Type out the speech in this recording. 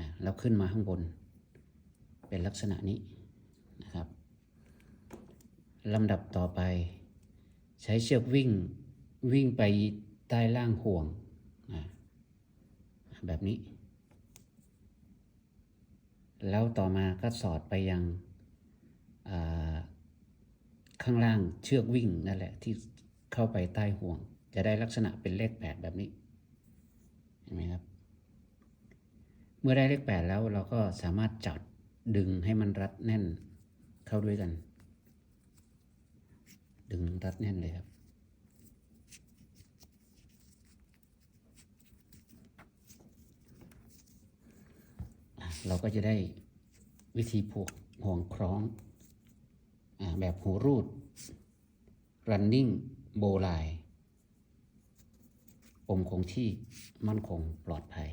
นะแล้วขึ้นมาข้างบน เป็นลักษณะนี้นะครับลำดับต่อไป ใช้เชือกวิ่งวิ่งไปใต้ล่างห่วงนะแบบนี้ แล้วต่อมาก็สอดไปยังข้างล่างเชือกวิ่งนั่นแหละที่เข้าไปใต้ห่วง จะได้ลักษณะเป็นเลขแปดแบบนี้ เห็นไหมครับ เมื่อได้เลขแปดแล้วเราก็สามารถจับดึงให้มันรัดแน่นเข้าด้วยกัน ดึงรัดแน่นเลยครับ เราก็จะได้วิธีผูกห่วงคล้องอแบบหูรูด running bow line ปมคงที่มั่นคงปลอดภัย